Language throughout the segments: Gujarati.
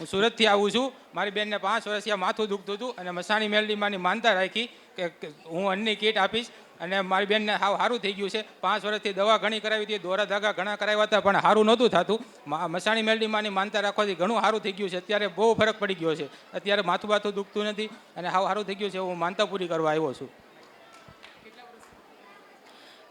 હું સુરતથી આવું છું. મારી બેનને પાંચ વર્ષથી માથું દુખતું હતું અને મસાણી મેલડીમાંની માનતા રાખી કે હું અન્નની કીટ આપીશ અને મારી બેનને હાવ સારું થઈ ગયું છે. પાંચ વર્ષથી દવા ઘણી કરાવી હતી, દોરા ધાગા ઘણા કરાવ્યા હતા, પણ સારું નહોતું થતું. મસાણી મેલડીમાંની માનતા રાખવાથી ઘણું સારું થઈ ગયું છે. અત્યારે બહુ ફરક પડી ગયો છે. અત્યારે માથું બાથું દુખતું નથી અને હાવ સારું થઈ ગયું છે. હું માનતા પૂરી કરવા આવ્યો છું.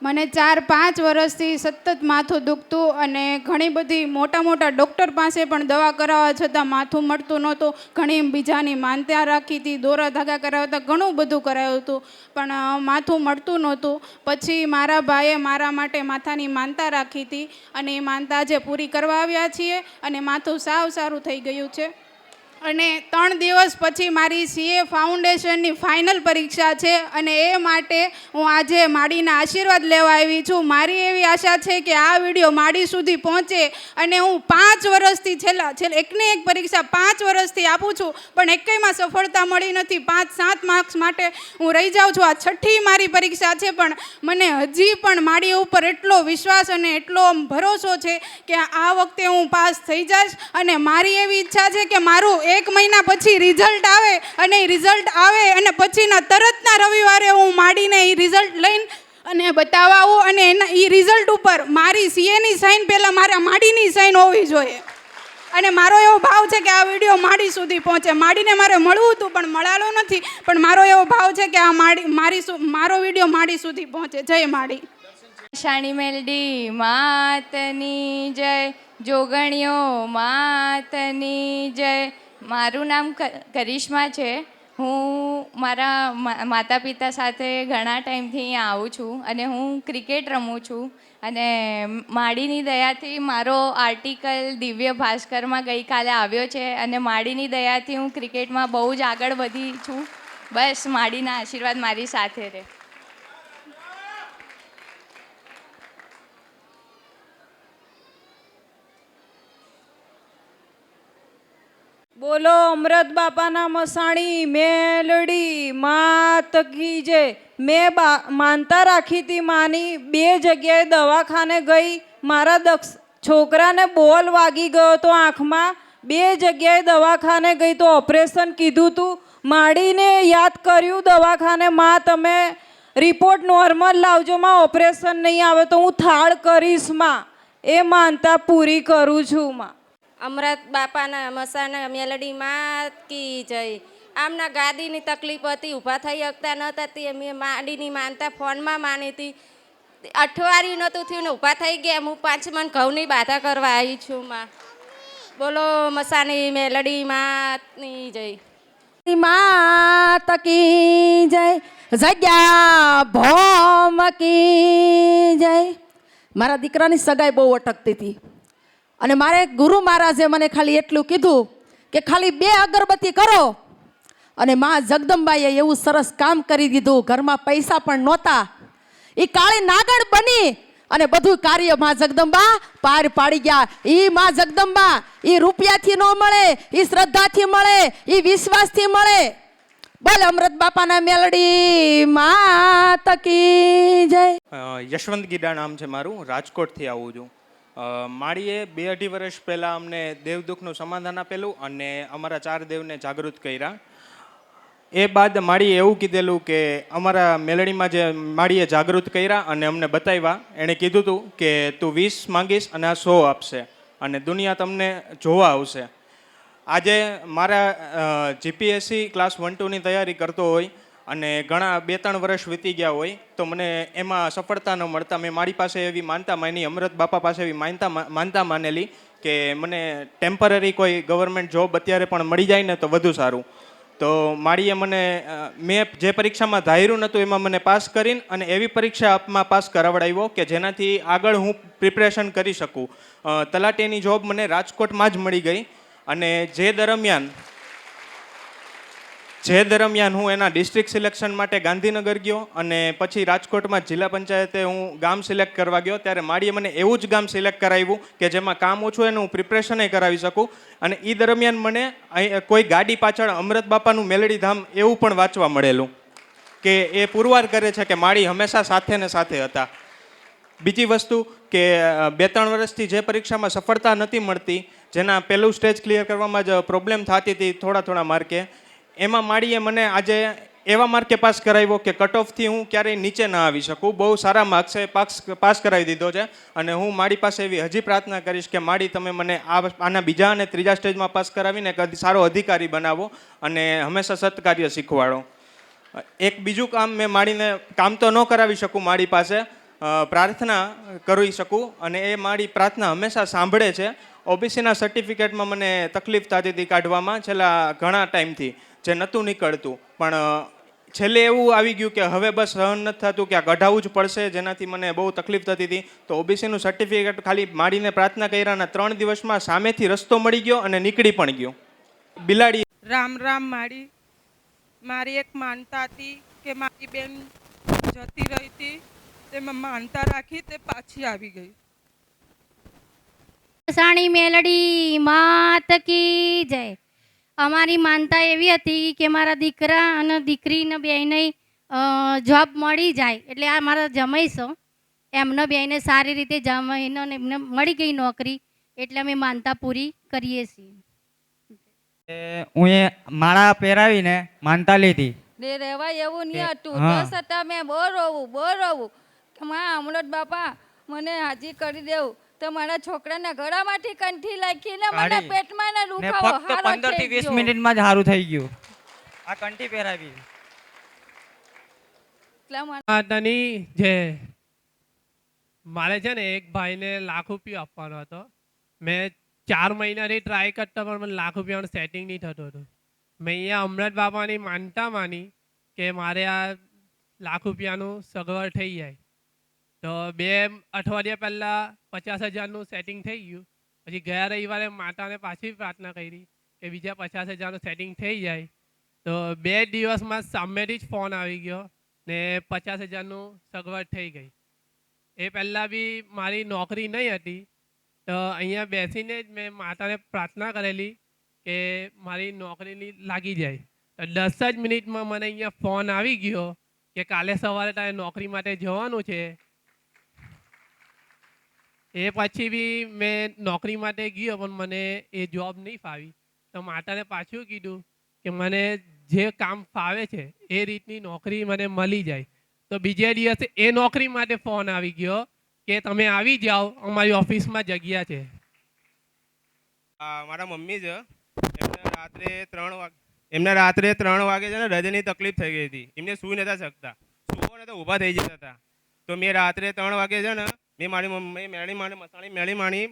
મને ચાર પાંચ વર્ષથી સતત માથું દુખતું અને ઘણી બધી મોટા મોટા ડૉક્ટર પાસે પણ દવા કરાવવા છતાં માથું મળતું નહોતું. ઘણી બીજાની માનતા રાખી હતી, દોરા ધાગા કરાવતા, ઘણું બધું કરાયું હતું. પણ માથું મળતું નહોતું. પછી મારા ભાઈએ મારા માટે માથાની માનતા રાખી હતી અને એ માનતા આજે પૂરી કરવા આવ્યા છીએ અને માથું સાવ સારું થઈ ગયું છે. અને ત્રણ દિવસ પછી મારી સીએ ફાઉન્ડેશનની ફાઇનલ પરીક્ષા છે અને એ માટે હું આજે માડીના આશીર્વાદ લેવા આવી છું. મારી એવી આશા છે કે આ વીડિયો માડી સુધી પહોંચે અને હું પાંચ વર્ષથી છેલ્લા છેલ્લા એકને એક પરીક્ષા પાંચ વર્ષથી આપું છું, પણ એકેયમાં સફળતા મળી નથી. પાંચ, સાત માર્ક્સ માટે હું રહી જાઉં છું. આ છઠ્ઠી મારી પરીક્ષા છે, પણ મને હજી પણ માડી ઉપર એટલો વિશ્વાસ અને એટલો ભરોસો છે કે આ વખતે હું પાસ થઈ જઈશ અને મારી એવી ઈચ્છા છે કે મારું એક મહિના પછી રિઝલ્ટ આવે અને એ રિઝલ્ટ આવે અને પછીના તરતના રવિવારે હું માડીને એ રિઝલ્ટ લઈને અને બતાવવા આવું અને એના એ રિઝલ્ટ ઉપર મારી સીએની સાઇન પહેલાં મારા માડીની સાઇન હોવી જોઈએ. અને મારો એવો ભાવ છે કે આ વીડિયો માડી સુધી પહોંચે. માડીને મારે મળવું હતું પણ મળાલો નથી. પણ મારો એવો ભાવ છે કે આ માડી, મારી મારો વીડિયો માડી સુધી પહોંચે. જય માડી. શાણી મેલડી, માતની જય. જોગણીઓ, માતની જય. મારું નામ કરિશ્મા છે. હું મારા માતા પિતા સાથે ઘણા ટાઈમથી અહીંયા આવું છું અને હું ક્રિકેટ રમું છું. અને માડીની દયાથી મારો આર્ટિકલ દિવ્ય ભાસ્કરમાં ગઈકાલે આવ્યો છે અને માડીની દયાથી હું ક્રિકેટમાં બહુ જ આગળ વધી છું. બસ, માડીના આશીર્વાદ મારી સાથે રહે. બોલો અમૃત બાપાના મસાણી, મેલડી, માત કી જે. મેં બા, માનતા રાખી હતી માની, બે જગ્યાએ દવાખાને ગઈ. મારા દક્ષ, છોકરાને બોલ વાગી ગયો તો આંખમાં. બે જગ્યાએ દવાખાને ગઈ તો ઓપરેશન કીધું તું. માડીને યાદ કર્યું દવાખાને, માં, તમે રિપોર્ટ નોર્મલ લાવજો, માં, ઓપરેશન નહીં આવે તો હું થાળ કરીશ, માં. એ માનતા પૂરી કરું છું, માં. અમરત બાપાના મસાના મેલડી માં કી જઈ. આમના ગાદીની તકલીફ હતી, ઊભા થઈ શકતા નહોતા તે મેં માંડીની માનતા ફોનમાં માની હતી. અઠવાડિયું નહોતું થયું ને ઊભા થઈ ગયા, હું પાંચ મન ઘઉંની બાધા કરવા આવી છું માં. બોલો, મસાની મેલડી માતની જય માત કી જય જગ્યા ભોમ કી જય મારા દીકરાની સગાઈ બહુ અટકતી હતી. અને મારે ગુરુ મહારાજે મને ખાલી એટલું કીધું કે ખાલી બે અગરબત્તી કરો. અને મા જગદંબાઈએ એવું સરસ કામ કરી દીધું. ઘરમાં પૈસા પણ નહોતા. એ કાળી નાગણ બની અને બધું કાર્યમાં જગદંબા પાર પાડી ગયા. એ માં જગદંબા એ રૂપિયાથી ન મળે એ શ્રદ્ધાથી મળે એ વિશ્વાસથી મળે. બોલ અમૃત બાપાના મેલડી માત કી જય. યશવંત ગીડા નામ છે મારું. રાજકોટથી આવું છું. માળીએ બે અઢી વર્ષ પહેલાં અમને દેવદુખનું સમાધાન આપેલું અને અમારા ચાર દેવને જાગૃત કર્યા. એ બાદ માળીએ એવું કીધેલું કે અમારા મેલડીમાં જે માળીએ જાગૃત કર્યા અને અમને બતાવ્યા, એણે કીધું હતું કે તું વીસ માંગીશ અને આ સો આપશે અને દુનિયા તમને જોવા આવશે. આજે મારા જીપીએસસી ક્લાસ વન ટુની તૈયારી કરતો હોય અને ઘણા બે ત્રણ વર્ષ વીતી ગયા હોય, તો મને એમાં સફળતા ન મળતા, મેં મારી પાસે એવી માનતા માની, અમૃત બાપા પાસે એવી માનતા માનતા માનેલી કે મને ટેમ્પરરી કોઈ ગવર્મેન્ટ જોબ અત્યારે પણ મળી જાય ને તો વધુ સારું. તો માળીએ મને મેં જે પરીક્ષામાં ધાર્યું નહોતું એમાં મને પાસ કરીને અને એવી પરીક્ષા આપમાં પાસ કરાવડાવ્યો કે જેનાથી આગળ હું પ્રિપરેશન કરી શકું. તલાટીની જોબ મને રાજકોટમાં જ મળી ગઈ અને જે દરમિયાન જે દરમિયાન હું એના ડિસ્ટ્રિક્ટ સિલેક્શન માટે ગાંધીનગર ગયો અને પછી રાજકોટમાં જિલ્લા પંચાયતે હું ગામ સિલેક્ટ કરવા ગયો, ત્યારે માળીએ મને એવું જ ગામ સિલેક્ટ કરાવ્યું કે જેમાં કામ ઓછું એનું હું પ્રિપરેશન કરાવી શકું. અને એ દરમિયાન મને કોઈ ગાડી પાછળ અમૃત બાપાનું મેલડી ધામ એવું પણ વાંચવા મળેલું કે એ પુરવાર કરે છે કે માળી હંમેશા સાથે ને સાથે હતા. બીજી વસ્તુ કે બે ત્રણ વર્ષથી જે પરીક્ષામાં સફળતા નથી મળતી, જેના પહેલું સ્ટેજ ક્લિયર કરવામાં જ પ્રોબ્લેમ થતી હતી, થોડા થોડા માર્કે એમાં માળીએ મને આજે એવા માર્કે પાસ કરાવ્યો કે કટ ઓફથી હું ક્યારેય નીચે ના આવી શકું. બહુ સારા માર્ક્સે પાસ પાસ કરાવી દીધો છે અને હું મારી પાસે એવી હજી પ્રાર્થના કરીશ કે માળી તમે મને આ આના બીજા અને ત્રીજા સ્ટેજમાં પાસ કરાવીને એક સારો અધિકારી બનાવો અને હંમેશા સત્કાર્ય શીખવાડો. એક બીજું કામ મેં માળીને, કામ તો ન કરાવી શકું મારી પાસે પ્રાર્થના કરી શકું અને એ મારી પ્રાર્થના હંમેશા સાંભળે છે. ઓબીસીના સર્ટિફિકેટમાં મને તકલીફ થતી હતી કાઢવામાં છેલ્લા ઘણા ટાઈમથી જે નહોતું નીકળતું. પણ છેલ્લે એવું આવી ગયું કે હવે બસ સહન નથી થતું કે આ કઢાવવું જ પડશે જેનાથી મને બહુ તકલીફ થતી હતી. તો ઓબીસીનું સર્ટિફિકેટ ખાલી માડીને પ્રાર્થના કર્યાના ત્રણ દિવસમાં સામેથી રસ્તો મળી ગયો અને નીકળી પણ ગયો. બિલાડી રામ રામ માડી મારી એક માનતા હતી કે મારી બેન જતી રહી હતી તેમાં માનતા રાખી તે પાછી આવી ગઈ. સાણી મેલડી માત કી જય. અમારી માનતા એવી હતી કે મારા દીકરા અને દીકરીને બેને જોબ મળી જાય એટલે આ મારા જમાઈશો. એમને બેને સારી રીતે જમાઈને અને એમને મળી ગઈ નોકરી એટલે અમે માનતા પૂરી કરીએ છીએ. હું એ માળા પહેરાવીને માનતા લીધી. ને રહેવાય એવું નહીં હતું. તો છતાં મેં બહુ રોવું બહુ રોવું. કે માં જ બાપા મને હાજી કરી દેવું. તો મારા છોકરાના ગળામાંથી કંઠી લાગીને મારા પેટમાં ને દુખાવો ફક્તથી થઈ વીસ ગયો. મિનિટમાં જ સારું થઈ ગયું. આ કંઠી પહેરાવી. માતાની જય મારે છે ને એક ભાઈને લાખ રૂપિયા આપવાનો હતો. મેં ચાર મહિનાથી ટ્રાય કરતો પણ મને લાખ રૂપિયાનું સેટિંગ નહીં થતું હતું. મેં અહીંયા અમૃત બાબાની માનતા માની કે મારે આ લાખ રૂપિયાનું સગવડ થઈ જાય. તો બે અઠવાડિયા પહેલાં પચાસ હજારનું સેટિંગ થઈ ગયું. પછી ગયા રવિવારે માતાને પાછી પ્રાર્થના કરી કે બીજા પચાસ હજારનું સેટિંગ થઈ જાય. તો બે દિવસમાં સામેથી જ ફોન આવી ગયો ને પચાસ હજારનું સગવડ થઈ ગઈ. એ પહેલાં બી મારી નોકરી નહીં હતી. તો અહીંયા બેસીને જ મેં માતાને પ્રાર્થના કરેલી કે મારી નોકરીની લાગી જાય. તો દસ જ મિનિટમાં મને અહીંયા ફોન આવી ગયો કે કાલે સવારે તારે નોકરી માટે જવાનું છે. એ પછી બી મેં નોકરી માટે ગયો, પણ મને એ જોબ નહીં ફાવી. તો માતાને પાછું કીધું કે મને જે કામ ફાવે છે, એ રીતની નોકરી મને મળી જાય. તો બીજે દિવસે એ નોકરી માટે ફોન આવી ગયો કે તમે આવી જાઓ, અમારી ઓફિસમાં જગ્યા છે. મારા મમ્મી છે એમને રાત્રે ત્રણ વાગે, એમને રાત્રે ત્રણ વાગે છે ને હૃદયની તકલીફ થઈ ગઈ હતી. એમને સૂઈ નતા શકતા. સૂવો ને તો ઊભા થઈ જતા હતા. તો મેં રાત્રે ત્રણ વાગે છે ને મેં મારી મમ્મી મેળી માણી મસાણી મેળી માણી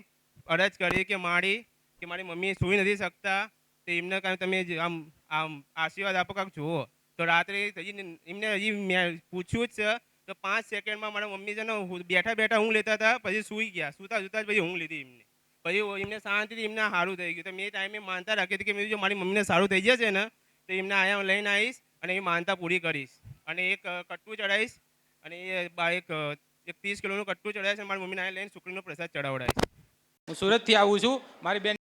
અરજ કરી કે માડી કે મારી મમ્મી સૂઈ નથી શકતા. તો એમને કાંઈ તમે આમ આમ આશીર્વાદ આપો કાંક જુઓ. તો રાત્રે હજી એમને હજી મેં પૂછ્યું જ છે, તો પાંચ સેકન્ડમાં મારા મમ્મી છે ને બેઠા બેઠા ઊંઘ લેતા હતા, પછી સૂઈ ગયા. સૂતા સૂતા જ પછી ઊંઘ લીધી એમને. પછી એમને શાંતિથી એમને સારું થઈ ગયું. તો મેં ટાઈમે માનતા રાખી હતી કે મેં જો મારી મમ્મીને સારું થઈ જશે ને, તો એમને અહીંયા લઈને આવીશ અને એ માનતા પૂરી કરીશ. અને એક કટ્ટું ચડાવીશ અને એ એક એક ત્રીસ કિલોનું કટ્ટું ચડાવે છે મારી મમ્મીને અહીંયા લઈને શુક્રીનો પ્રસાદ ચડાવડાવીશ હું સુરતથી આવું છું. મારી બેન